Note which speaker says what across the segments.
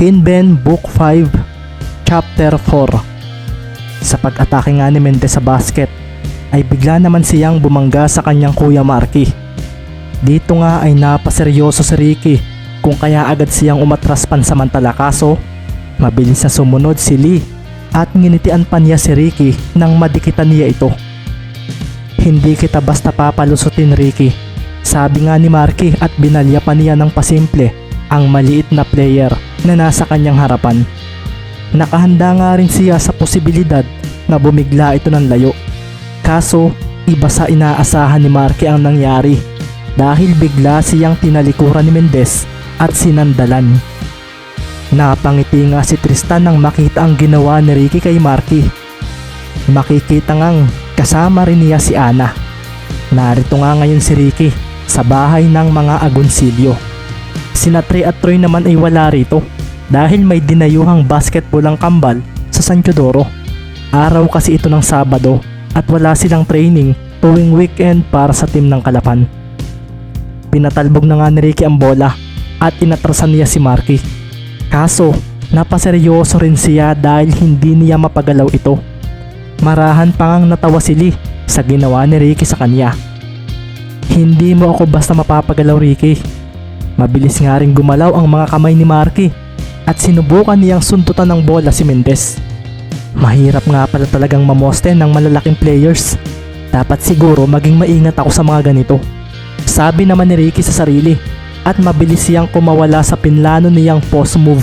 Speaker 1: Kinben Book 5 Chapter 4 Sa pag-atake nga ni Mendez sa basket ay bigla naman siyang bumangga sa kanyang kuya Marky. Dito nga ay napaseryoso si Ricky kung kaya agad siyang umatras pansamantala kaso mabilis na sumunod si Lee at nginitian pa niya si Ricky nang madikitan niya ito. Hindi kita basta papalusutin Ricky. Sabi nga ni Marky at binalya pa niya ng pasimple ang maliit na player na nasa kanyang harapan. Nakahanda nga rin siya sa posibilidad na bumigla ito ng layo. Kaso, iba sa inaasahan ni Marky ang nangyari dahil bigla siyang tinalikuran ni Mendez at sinandalan. Napangiti nga si Tristan nang makita ang ginawa ni Ricky kay Marky. Makikita ngang kasama rin niya si Ana. Narito nga ngayon si Ricky sa bahay ng mga agonsilyo. Sina Trey at Troy naman ay wala rito dahil may dinayuhang basketball ang kambal sa San Teodoro. Araw kasi ito ng Sabado at wala silang training tuwing weekend para sa team ng Kalapan. Pinatalbog na nga ni Ricky ang bola at inatrasan niya si Marky. Kaso, napaseryoso rin siya dahil hindi niya mapagalaw ito. Marahan pa ngang natawa si Lee sa ginawa ni Ricky sa kanya. Hindi mo ako basta mapapagalaw Ricky. Mabilis nga rin gumalaw ang mga kamay ni Marky at sinubukan niyang suntutan ng bola si Mendez. Mahirap nga pala talagang mamoste ng malalaking players. Dapat siguro maging maingat ako sa mga ganito. Sabi naman ni Ricky sa sarili at mabilis siyang kumawala sa pinlano niyang post move.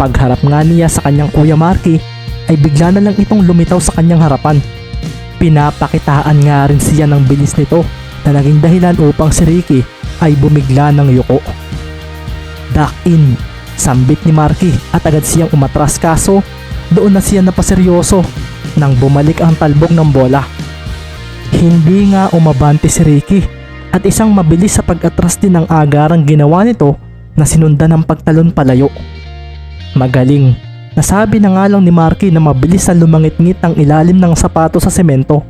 Speaker 1: Pagharap nga niya sa kanyang kuya Marky ay bigla na lang itong lumitaw sa kanyang harapan. Pinapakitaan nga rin siya ng bilis nito na naging dahilan upang si Ricky ay bumigla ng yuko. Duck in, sambit ni Marky at agad siyang umatras kaso doon na siya napaseryoso nang bumalik ang talbog ng bola. Hindi nga umabante si Ricky at isang mabilis sa pag-atras din ng agarang ginawa nito na sinundan ng pagtalon palayo. Magaling. Nasabi na nga lang ni Marky na mabilis na lumangit-ngit ang ilalim ng sapato sa semento.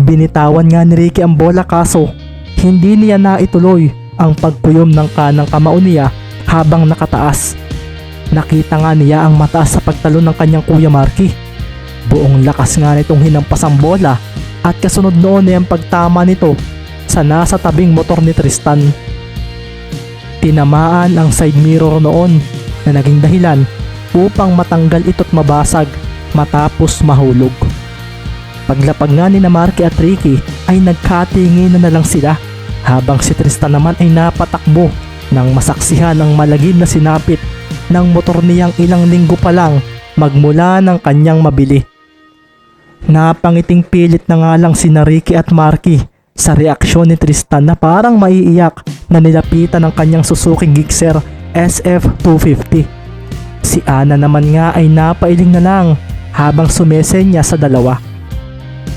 Speaker 1: Binitawan nga ni Ricky ang bola kaso hindi niya naituloy ang pagkuyom ng kanang kamao niya habang nakataas. Nakita nga niya ang mataas sa pagtalon ng kanyang kuya Marky. Buong lakas nga nitong hinampas ang bola at kasunod noon ay ang pagtama nito sa nasa tabing motor ni Tristan. Tinamaan ang side mirror noon na naging dahilan upang matanggal ito't mabasag matapos mahulog. Paglapag nga ni na Marky at Ricky ay nagkatingin na na lang sila habang si Tristan naman ay napatakbo nang masaksihan ang malagim na sinapit ng motor niyang ilang linggo pa lang magmula ng kanyang mabili. Napangiting pilit na nga lang si Ricky at Marky sa reaksyon ni Tristan na parang maiiyak na nilapitan ng kanyang Suzuki Gixxer SF250. Si Ana naman nga ay napailing na lang habang sumesenya sa dalawa.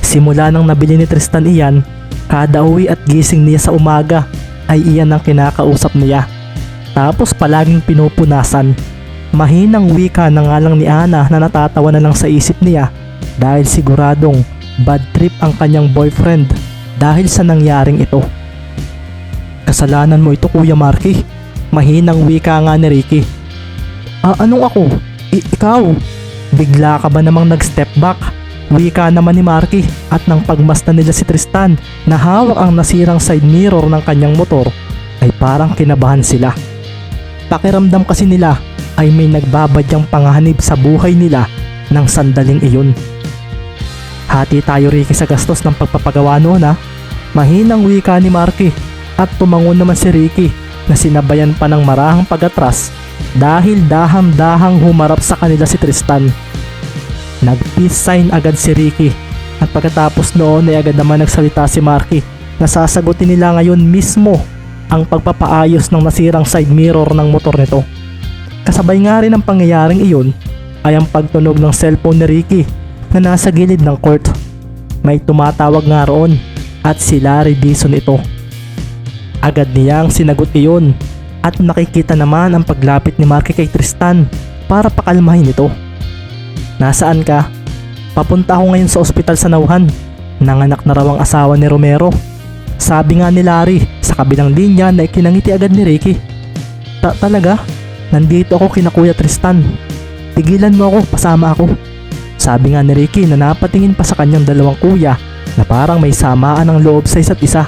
Speaker 1: Simula nang nabili ni Tristan iyan, kada uwi at gising niya sa umaga ay iyan ang kinakausap niya. Tapos palaging pinupunasan. Mahinang wika na nga lang ni Ana na natatawa na lang sa isip niya dahil siguradong bad trip ang kanyang boyfriend dahil sa nangyaring ito. Kasalanan mo ito Kuya Marky. Mahinang wika nga ni Ricky. Ah, anong ako? I- ikaw? Bigla ka ba namang nag-step back? Wika naman ni Marky at nang pagmasdan nila si Tristan na hawak ang nasirang side mirror ng kanyang motor ay parang kinabahan sila. Pakiramdam kasi nila ay may nagbabadyang panganib sa buhay nila ng sandaling iyon. Hati tayo Ricky sa gastos ng pagpapagawa noon ha. Mahinang wika ni Marky at tumango naman si Ricky na sinabayan pa ng marahang pagatras dahil dahang-dahang humarap sa kanila si Tristan. Nag-peace sign agad si Ricky at pagkatapos noon ay agad naman nagsalita si Marky na sasagutin nila ngayon mismo ang pagpapaayos ng nasirang side mirror ng motor nito. Kasabay nga rin ang pangyayaring iyon ay ang pagtunog ng cellphone ni Ricky na nasa gilid ng court. May tumatawag nga roon at si Larry Dison ito. Agad niyang sinagot iyon at nakikita naman ang paglapit ni Marky kay Tristan para pakalmahin ito. Nasaan ka? Papunta ako ngayon sa ospital sa Nauhan. Nanganak na raw ang asawa ni Romero. Sabi nga ni Larry sa kabilang linya na ikinangiti agad ni Ricky. Ta talaga? nandito ako kina Kuya Tristan. Tigilan mo ako, pasama ako. Sabi nga ni Ricky na napatingin pa sa kanyang dalawang kuya na parang may samaan ng loob sa isa't isa.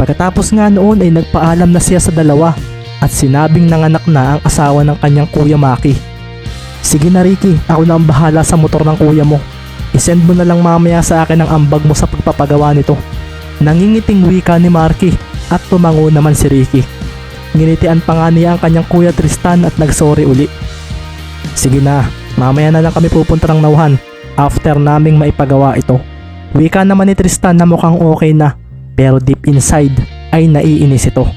Speaker 1: Pagkatapos nga noon ay nagpaalam na siya sa dalawa at sinabing nanganak na ang asawa ng kanyang kuya Maki. Sige na Ricky, ako na ang bahala sa motor ng kuya mo. Isend mo na lang mamaya sa akin ang ambag mo sa pagpapagawa nito. Nangingiting wika ni Marky at tumango naman si Ricky. Nginitian pa nga niya ang kanyang kuya Tristan at nagsorry uli. Sige na, mamaya na lang kami pupunta ng nauhan after naming maipagawa ito. Wika naman ni Tristan na mukhang okay na pero deep inside ay naiinis ito.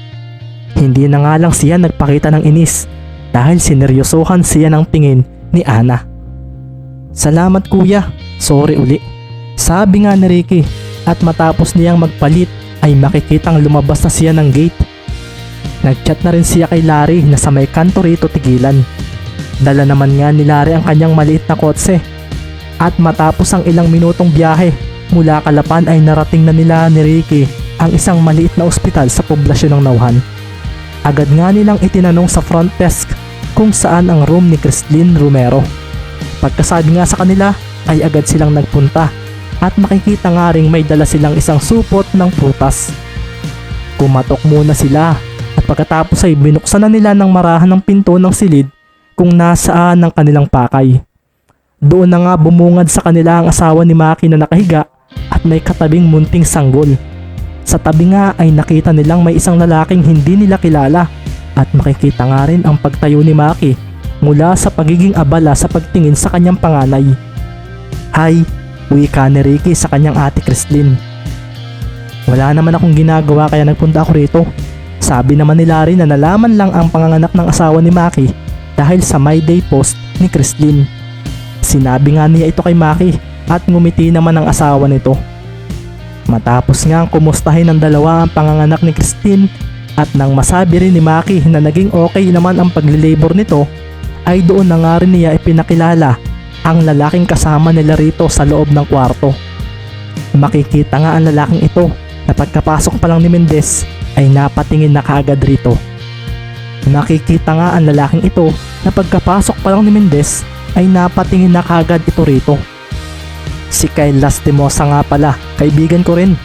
Speaker 1: Hindi na nga lang siya nagpakita ng inis dahil sineryosohan siya ng tingin ni Ana. Salamat kuya, sorry uli. Sabi nga ni Ricky at matapos niyang magpalit ay makikitang lumabas na siya ng gate. Nagchat na rin siya kay Larry na sa may kanto rito tigilan. Dala naman nga ni Larry ang kanyang maliit na kotse. At matapos ang ilang minutong biyahe mula Kalapan ay narating na nila ni Ricky ang isang maliit na ospital sa poblasyon ng Nauhan. Agad nga nilang itinanong sa front desk kung saan ang room ni Cristlyn Romero. Pagkasabi nga sa kanila ay agad silang nagpunta at makikita nga ring may dala silang isang supot ng prutas. Kumatok muna sila at pagkatapos ay binuksan na nila ng marahan ng pinto ng silid kung nasaan ang kanilang pakay. Doon na nga bumungad sa kanila ang asawa ni Maki na nakahiga at may katabing munting sanggol. Sa tabi nga ay nakita nilang may isang lalaking hindi nila kilala at makikita nga rin ang pagtayo ni Maki mula sa pagiging abala sa pagtingin sa kanyang panganay. Hi, wika ni Ricky sa kanyang ate Christine. Wala naman akong ginagawa kaya nagpunta ako rito. Sabi naman ni Larry na nalaman lang ang panganganak ng asawa ni Maki dahil sa My Day post ni Christine. Sinabi nga niya ito kay Maki at ngumiti naman ang asawa nito. Matapos nga ang kumustahin ng dalawa ang panganganak ni Christine at nang masabi rin ni Maki na naging okay naman ang paglilabor nito ay doon na nga rin niya ipinakilala ang lalaking kasama nila rito sa loob ng kwarto. Makikita nga ang lalaking ito na pagkapasok pa lang ni Mendez ay napatingin na kaagad rito. Nakikita nga ang lalaking ito na pagkapasok pa lang ni Mendez ay napatingin na kaagad ito rito. Si Kyle Lastimosa nga pala, kaibigan ko rin.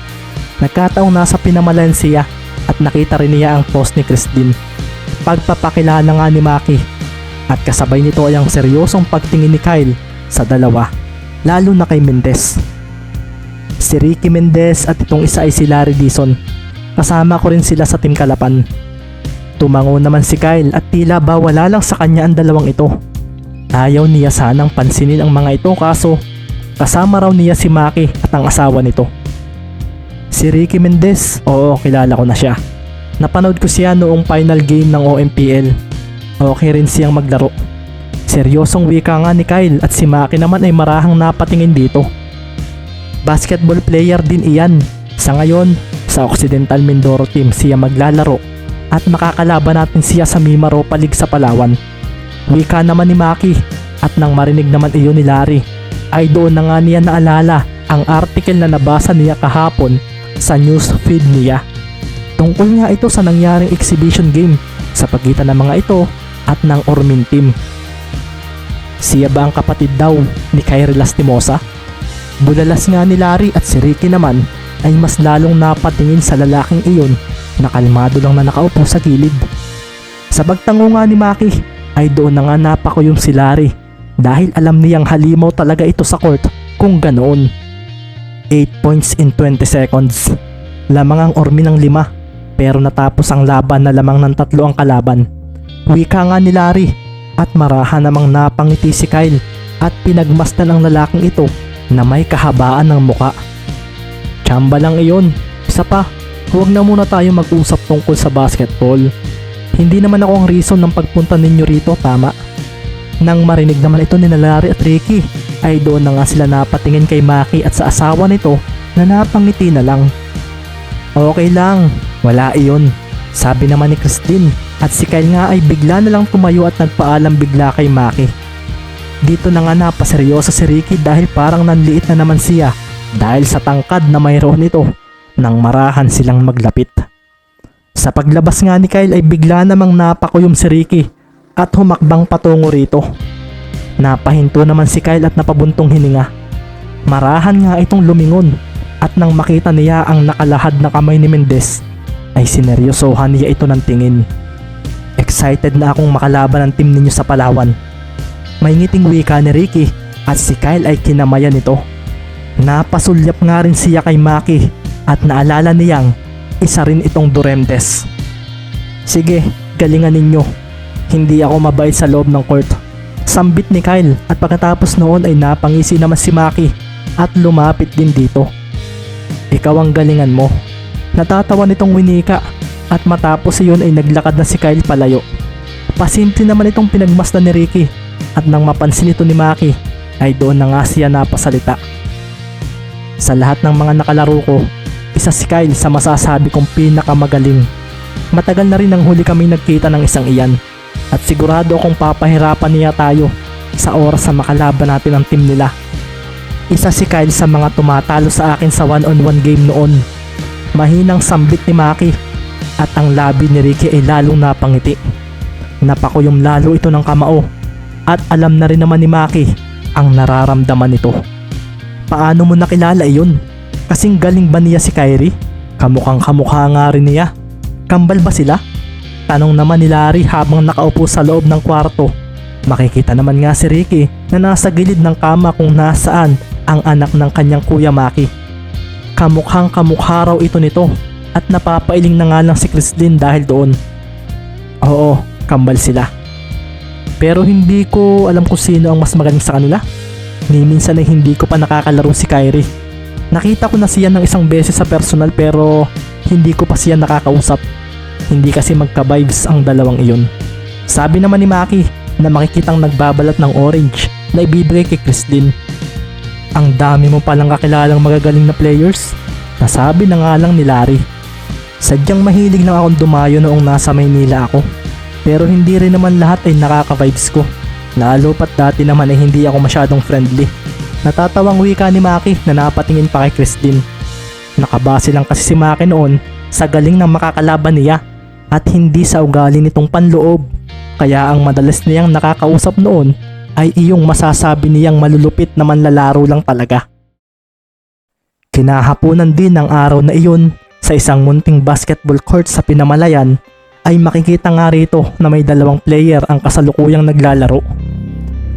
Speaker 1: Nagkataong nasa Pinamalensia at nakita rin niya ang post ni Christine. Pagpapakilala nga ni Maki at kasabay nito ay ang seryosong pagtingin ni Kyle sa dalawa, lalo na kay Mendez. Si Ricky Mendez at itong isa ay si Larry Dison. Kasama ko rin sila sa Team Kalapan. Tumango naman si Kyle at tila ba wala lang sa kanya ang dalawang ito. Ayaw niya sanang pansinin ang mga ito kaso kasama raw niya si Maki at ang asawa nito. Si Ricky Mendez, oo kilala ko na siya. Napanood ko siya noong final game ng OMPL. Okay rin siyang maglaro. Seryosong wika nga ni Kyle at si Maki naman ay marahang napatingin dito. Basketball player din iyan. Sa ngayon, sa Occidental Mindoro team siya maglalaro at makakalaban natin siya sa Mimaropa League sa Palawan. Wika naman ni Maki at nang marinig naman iyon ni Larry ay doon na nga niya naalala ang article na nabasa niya kahapon sa news feed niya. Tungkol nga ito sa nangyaring exhibition game sa pagitan ng mga ito at ng Ormin team. Siya ba ang kapatid daw ni Kyrie Lastimosa? Bulalas nga ni Larry at si Ricky naman ay mas lalong napatingin sa lalaking iyon na kalmado lang na nakaupo sa gilid. Sa bagtango nga ni Maki ay doon na nga napako yung si Larry dahil alam niyang halimaw talaga ito sa court kung ganoon. 8 points in 20 seconds. Lamang ang ormi ng lima pero natapos ang laban na lamang ng tatlo ang kalaban. Wika nga ni Larry at marahan namang napangiti si Kyle at pinagmasdan ang lalaking ito na may kahabaan ng muka. Chamba lang iyon. Isa pa, huwag na muna tayo mag-usap tungkol sa basketball. Hindi naman ako ang reason ng pagpunta ninyo rito, tama? Nang marinig naman ito ni Larry at Ricky, ay doon na nga sila napatingin kay Maki at sa asawa nito na napangiti na lang. Okay lang, wala iyon. Sabi naman ni Christine at si Kyle nga ay bigla na lang tumayo at nagpaalam bigla kay Maki. Dito na nga napaseryoso si Ricky dahil parang nanliit na naman siya dahil sa tangkad na mayroon ito nang marahan silang maglapit. Sa paglabas nga ni Kyle ay bigla namang napakuyom si Ricky at humakbang patungo rito. Napahinto naman si Kyle at napabuntong hininga. Marahan nga itong lumingon at nang makita niya ang nakalahad na kamay ni Mendez ay sineryosohan niya ito ng tingin. Excited na akong makalaban ng team ninyo sa Palawan. May ngiting wika ni Ricky at si Kyle ay kinamayan nito. Napasulyap nga rin siya kay Maki at naalala niyang isa rin itong Duremdes. Sige, galingan ninyo. Hindi ako mabait sa loob ng court. Sambit ni Kyle at pagkatapos noon ay napangisi naman si Maki at lumapit din dito. Ikaw ang galingan mo. Natatawa nitong winika at matapos iyon ay naglakad na si Kyle palayo. Pasimple naman itong pinagmasdan ni Ricky at nang mapansin ito ni Maki ay doon na nga siya napasalita. Sa lahat ng mga nakalaro ko, isa si Kyle sa masasabi kong pinakamagaling. Matagal na rin ang huli kami nagkita ng isang iyan at sigurado akong papahirapan niya tayo sa oras na makalaban natin ang team nila. Isa si Kyle sa mga tumatalo sa akin sa one-on-one game noon. Mahinang sambit ni Maki at ang labi ni Ricky ay lalong napangiti. Napakuyom lalo ito ng kamao at alam na rin naman ni Maki ang nararamdaman nito. Paano mo nakilala iyon? Kasing galing ba niya si Kyrie? Kamukhang kamukha nga rin niya. Kambal ba sila? Tanong naman ni Larry habang nakaupo sa loob ng kwarto. Makikita naman nga si Ricky na nasa gilid ng kama kung nasaan ang anak ng kanyang kuya Maki. Kamukhang kamukha raw ito nito at napapailing na nga lang si Chrislyn dahil doon. Oo, kambal sila. Pero hindi ko alam kung sino ang mas magaling sa kanila. Ni minsan ay hindi ko pa nakakalaro si Kyrie. Nakita ko na siya ng isang beses sa personal pero hindi ko pa siya nakakausap. Hindi kasi magka-vibes ang dalawang iyon. Sabi naman ni Maki na makikitang nagbabalat ng orange na ibibigay kay Chrislyn. Ang dami mo palang kakilalang magagaling na players. Nasabi na nga lang ni Larry. Sadyang mahilig lang akong dumayo noong nasa Maynila ako. Pero hindi rin naman lahat ay nakaka-vibes ko. Lalo pat dati naman ay hindi ako masyadong friendly. Natatawang wika ni Maki na napatingin pa kay Christine. Nakabase lang kasi si Maki noon sa galing ng makakalaban niya at hindi sa ugali nitong panloob. Kaya ang madalas niyang nakakausap noon ay iyong masasabi niyang malulupit na manlalaro lang talaga. Kinahaponan din ng araw na iyon sa isang munting basketball court sa Pinamalayan ay makikita nga rito na may dalawang player ang kasalukuyang naglalaro.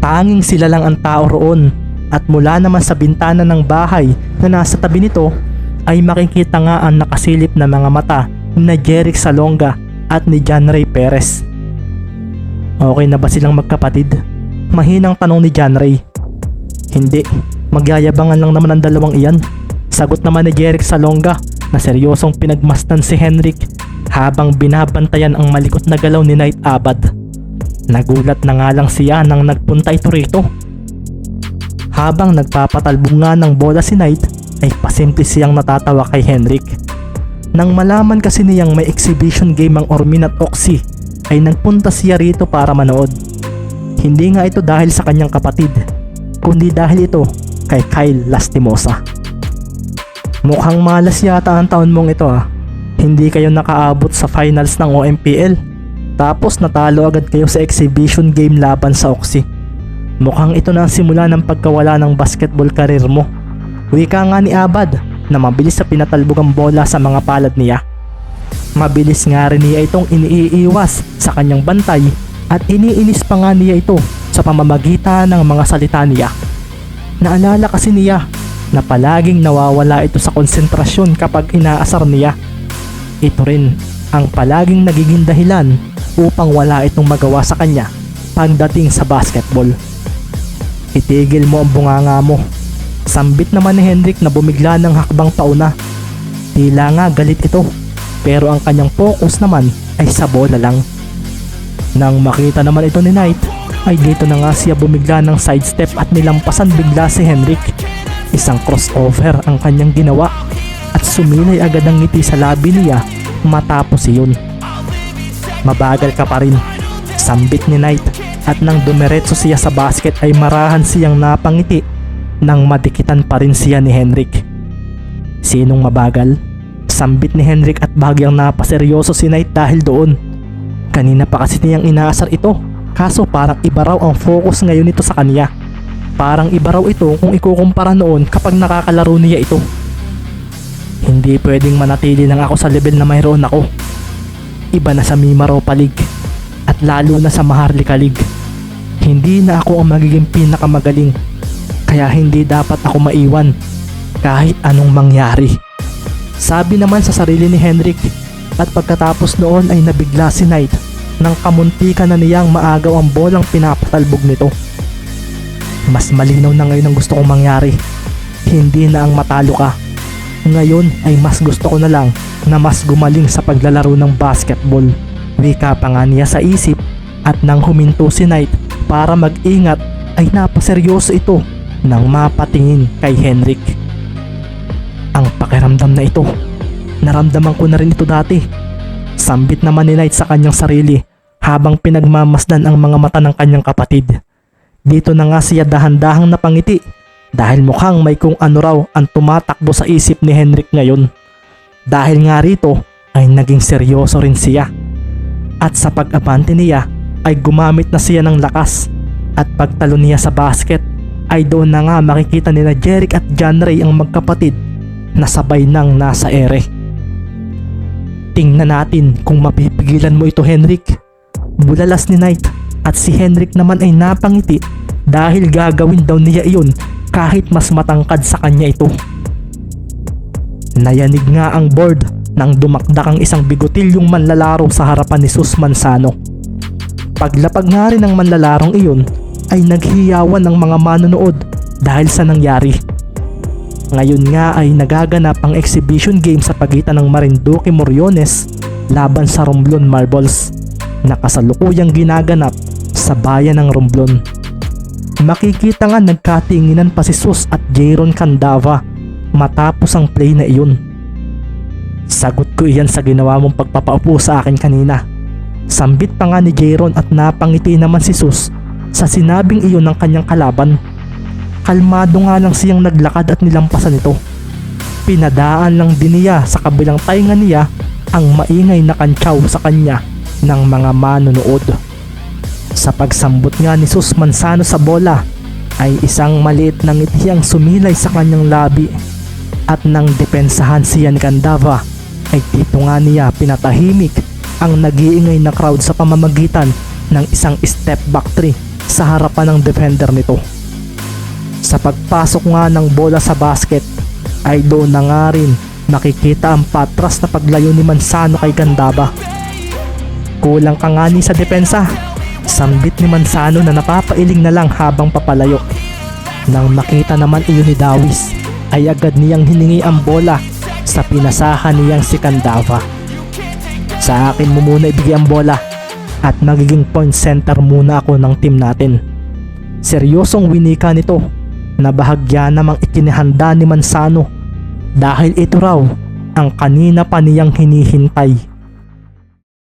Speaker 1: Tanging sila lang ang tao roon at mula naman sa bintana ng bahay na nasa tabi nito ay makikita nga ang nakasilip na mga mata na Jeric Salonga at ni John Ray Perez. Okay na ba silang magkapatid? Mahinang tanong ni John Ray. Hindi, magyayabangan lang naman ang dalawang iyan. Sagot naman ni Jeric Salonga na seryosong pinagmasdan si Henrik habang binabantayan ang malikot na galaw ni Knight Abad. Nagulat na nga lang siya nang nagpunta ito rito. Habang nagpapatalbong nga ng bola si Knight ay pasimple siyang natatawa kay Henrik. Nang malaman kasi niyang may exhibition game ang Ormin at Oxy ay nagpunta siya rito para manood. Hindi nga ito dahil sa kanyang kapatid, kundi dahil ito kay Kyle Lastimosa. Mukhang malas yata ang taon mong ito ah. Hindi kayo nakaabot sa finals ng OMPL. Tapos natalo agad kayo sa exhibition game laban sa Oxy. Mukhang ito na ang simula ng pagkawala ng basketball career mo. Wika nga ni Abad na mabilis sa pinatalbog ang bola sa mga palad niya. Mabilis nga rin niya itong iniiwas sa kanyang bantay at iniinis pa nga niya ito sa pamamagitan ng mga salita niya. Naalala kasi niya na palaging nawawala ito sa konsentrasyon kapag inaasar niya. Ito rin ang palaging nagiging dahilan upang wala itong magawa sa kanya pagdating sa basketball. Itigil mo ang bunganga mo. Sambit naman ni Hendrik na bumigla ng hakbang pauna. Tila nga galit ito pero ang kanyang focus naman ay sa bola lang. Nang makita naman ito ni Knight ay dito na nga siya bumigla ng sidestep at nilampasan bigla si Henrik. Isang crossover ang kanyang ginawa at sumilay agad ang ngiti sa labi niya matapos iyon. Mabagal ka pa rin. Sambit ni Knight at nang dumiretso siya sa basket ay marahan siyang napangiti nang madikitan pa rin siya ni Henrik. Sinong mabagal? Sambit ni Henrik at bahagyang napaseryoso si Knight dahil doon. Kanina pa kasi niyang inaasar ito Kaso parang iba raw ang focus ngayon nito sa kanya. Parang iba raw ito kung ikukumpara noon kapag nakakalaro niya ito. Hindi pwedeng manatili lang ako sa level na mayroon ako. Iba na sa Mimaropa League at lalo na sa Maharlika League. Hindi na ako ang magiging pinakamagaling kaya hindi dapat ako maiwan kahit anong mangyari. Sabi naman sa sarili ni Henrik at pagkatapos noon ay nabigla si Knight nang kamuntikan na niyang maagaw ang bolang pinapatalbog nito. Mas malinaw na ngayon ang gusto kong mangyari. Hindi na ang matalo ka. Ngayon ay mas gusto ko na lang na mas gumaling sa paglalaro ng basketball. Wika pa nga niya sa isip at nang huminto si Knight para mag-ingat ay napaseryoso ito nang mapatingin kay Henrik. Ang pakiramdam na ito, naramdaman ko na rin ito dati. Sambit naman ni Knight sa kanyang sarili habang pinagmamasdan ang mga mata ng kanyang kapatid. Dito na nga siya dahan-dahang napangiti dahil mukhang may kung ano raw ang tumatakbo sa isip ni Henrik ngayon. Dahil nga rito ay naging seryoso rin siya. At sa pag-abante niya ay gumamit na siya ng lakas at pagtalo niya sa basket ay doon na nga makikita nila Jeric at John Ray ang magkapatid na sabay nang nasa ere. Tingnan natin kung mapipigilan mo ito Henrik. Bulalas ni Knight at si Henrik naman ay napangiti dahil gagawin daw niya iyon kahit mas matangkad sa kanya ito. Nayanig nga ang board nang dumakdak ang isang bigotilyong manlalaro sa harapan ni Sus Mansano. Paglapag nga rin ng manlalarong iyon ay naghiyawan ng mga manonood dahil sa nangyari. Ngayon nga ay nagaganap ang exhibition game sa pagitan ng Marinduque Moriones laban sa Romblon Marbles na kasalukuyang ginaganap sa bayan ng Romblon. Makikita nga nagkatinginan pa si Sus at Jairon Candava matapos ang play na iyon. Sagot ko iyan sa ginawa mong pagpapaupo sa akin kanina. Sambit pa nga ni Jairon at napangiti naman si Sus sa sinabing iyon ng kanyang kalaban. Kalmado nga lang siyang naglakad at nilampasan ito. Pinadaan lang din niya sa kabilang tainga niya ang maingay na kantsaw sa kanya ng mga manonood. Sa pagsambot nga ni Sus Mansano sa bola ay isang maliit na ngiti ang sumilay sa kanyang labi at nang depensahan siya ni Candava ay dito nga niya pinatahimik ang nag-iingay na crowd sa pamamagitan ng isang step back three sa harapan ng defender nito. Sa pagpasok nga ng bola sa basket ay doon na nga rin makikita ang patras na paglayo ni Mansano kay Gandaba. Kulang ka nga ni sa depensa. Sambit ni Mansano na napapailing na lang habang papalayo. Nang makita naman iyon ni Dawis ay agad niyang hiningi ang bola sa pinasahan niyang si Candava. Sa akin mo muna ibigay ang bola at magiging point center muna ako ng team natin. Seryosong winika nito na bahagya namang ikinihanda ni Mansano dahil ito raw ang kanina pa niyang hinihintay.